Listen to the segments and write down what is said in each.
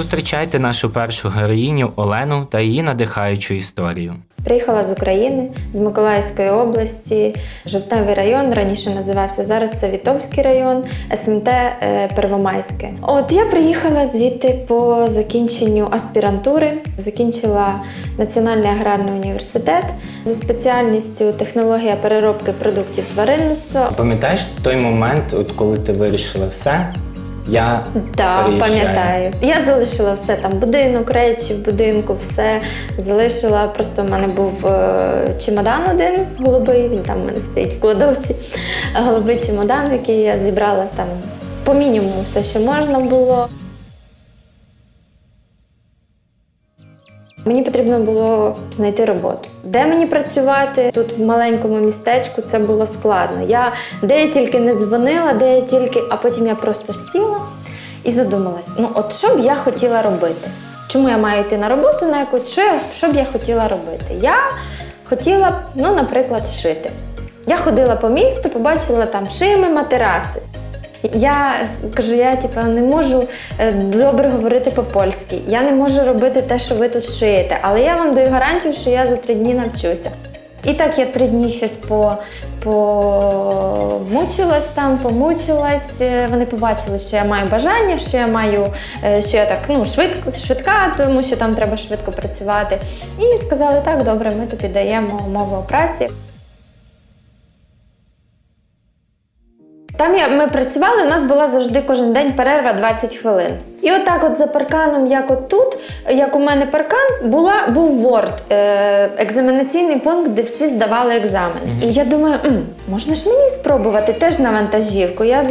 Зустрічайте нашу першу героїню Олену та її надихаючу історію. Приїхала з України, з Миколаївської області, Жовтневий район, раніше називався зараз це Вітовський район, СМТ е, Первомайське. От я приїхала звідти по закінченню аспірантури, закінчила Національний аграрний університет за спеціальністю технологія переробки продуктів тваринництва. Пам'ятаєш той момент, от коли ти вирішила все? Я да, пам'ятаю. Я залишила все там, будинок, речі в будинку, все залишила. Просто в мене був е, чемодан один голубий, він там в мене стоїть в кладовці. Голубий чемодан, який я зібрала там по мінімуму все, що можна було. Мені потрібно було знайти роботу. Де мені працювати? Тут в маленькому містечку це було складно. Я де я тільки не дзвонила, де я тільки, а потім я просто сіла і задумалась: ну от що б я хотіла робити? Чому я маю йти на роботу на якусь? Що, я, що б я хотіла робити? Я хотіла ну, наприклад, шити. Я ходила по місту, побачила там шими, матераци. Я кажу, я типу, не можу е, добре говорити по-польськи. Я не можу робити те, що ви тут шиєте, але я вам даю гарантію, що я за три дні навчуся. І так я три дні щось по, помучилась там, помучилась. Е, Вони побачили, що я маю бажання, що я маю, е, що я так ну, швидко, швидка, тому що там треба швидко працювати. І сказали, так, добре, ми тобі даємо умови праці. Там я, ми працювали, у нас була завжди кожен день перерва 20 хвилин. І отак, от за парканом, як от тут, як у мене паркан, була, був Word, е, екзаменаційний пункт, де всі здавали екзамен. І я думаю, М, можна ж мені спробувати теж на вантажівку. Я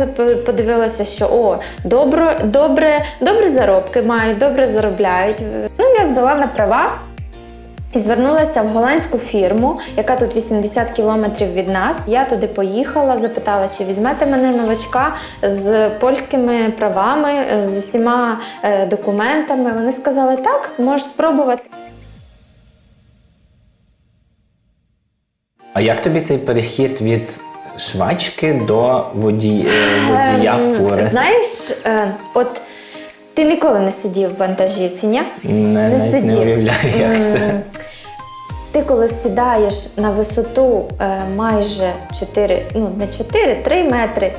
подивилася, що о, добре, добре, добре заробки мають, добре заробляють. Ну, я здала на права. І звернулася в голландську фірму, яка тут 80 кілометрів від нас. Я туди поїхала, запитала, чи візьмете мене новачка з польськими правами, з усіма е, документами. Вони сказали, так, можеш спробувати. А як тобі цей перехід від швачки до воді... е, водія Ем, фури? Знаєш, е, от ти ніколи не сидів в вантажівці, ні? Не, навіть не уявляю, як це. Ти коли сідаєш на висоту е, майже 4, ну не 4, 3 метри,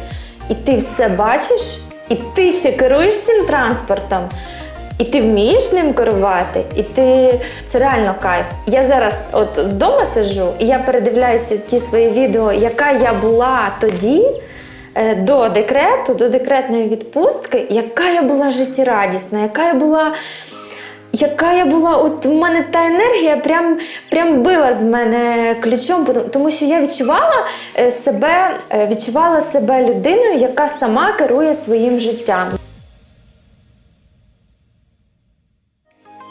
і ти все бачиш, і ти ще керуєш цим транспортом, і ти вмієш ним керувати, і ти це реально кайф. Я зараз от вдома сиджу, і я передивляюся ті свої відео, яка я була тоді. е, До декрету, до декретної відпустки, яка я була життєрадісна, яка я була яка я була, от в мене та енергія прям, прям била з мене ключом, тому що я відчувала е, себе, е, відчувала себе людиною, яка сама керує своїм життям.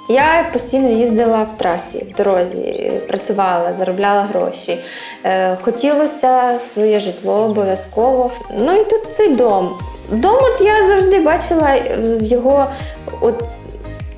Я постійно їздила в трасі, в дорозі, е, працювала, заробляла гроші. Хотілося своє житло обов'язково. Ну і тут цей дом. Дом, от я завжди бачила в його от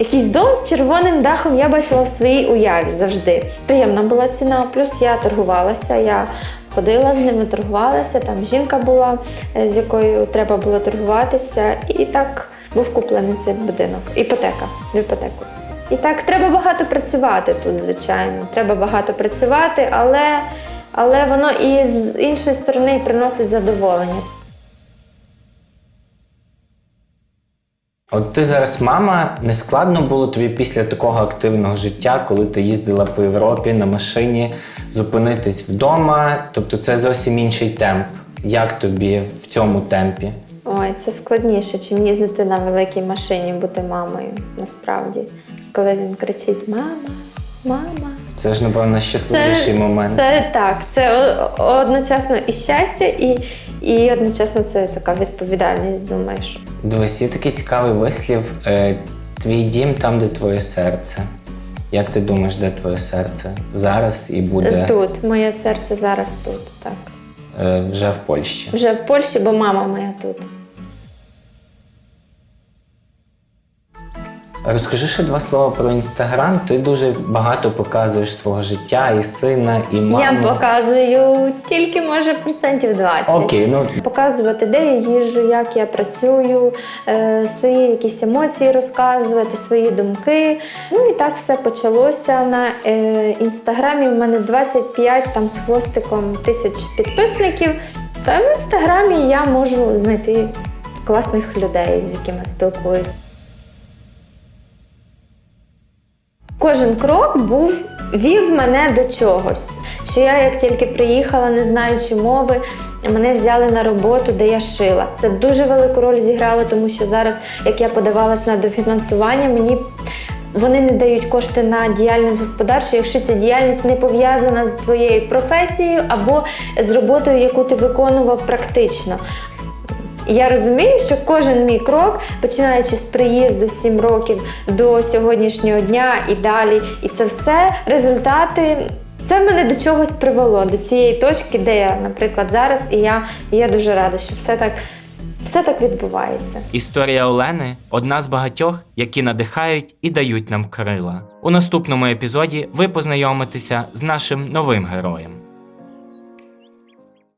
Якийсь дом з червоним дахом я бачила в своїй уяві завжди. Приємна була ціна, плюс я торгувалася, я ходила з ними, торгувалася. Там жінка була, е, з якою треба було торгуватися. І так був куплений цей будинок. Іпотека в іпотеку. І так, треба багато працювати тут, звичайно. Треба багато працювати, але, але воно і з іншої сторони приносить задоволення. От ти зараз мама, не складно було тобі після такого активного життя, коли ти їздила по Європі на машині, зупинитись вдома. Тобто це зовсім інший темп. Як тобі в цьому темпі? Ой, це складніше, чим їздити на великій машині, бути мамою, насправді. Коли він кричить Мама, мама. Це ж, напевно, щасливіший момент. Це так, це одночасно і щастя, і, і одночасно це така відповідальність, думаєш. Дивись, є такий цікавий вислів: е, твій дім там, де твоє серце. Як ти думаєш, де твоє серце? Зараз і буде Тут, моє серце зараз тут, так. е, вже в Польщі. Вже в Польщі, бо мама моя тут. Розкажи ще два слова про інстаграм. Ти дуже багато показуєш свого життя і сина, і маму. Я показую тільки може процентів 20. Окей, ну Показувати, де я їжджу, як я працюю, е, свої якісь емоції розказувати, свої думки. Ну і так все почалося. На е, інстаграмі в мене 25 там з хвостиком тисяч підписників. Та в інстаграмі я можу знайти класних людей, з якими спілкуюсь. Кожен крок був вів мене до чогось. Що я, як тільки приїхала, не знаючи мови, мене взяли на роботу, де я шила. Це дуже велику роль зіграло, тому що зараз, як я подавалась на дофінансування, мені вони не дають кошти на діяльність господарчу, якщо ця діяльність не пов'язана з твоєю професією або з роботою, яку ти виконував практично. Я розумію, що кожен мій крок, починаючи з приїзду 7 років до сьогоднішнього дня і далі, і це все результати. Це мене до чогось привело, до цієї точки, де я, наприклад, зараз, і я, і я дуже рада, що все так, все так відбувається. Історія Олени одна з багатьох, які надихають і дають нам крила. У наступному епізоді ви познайомитеся з нашим новим героєм.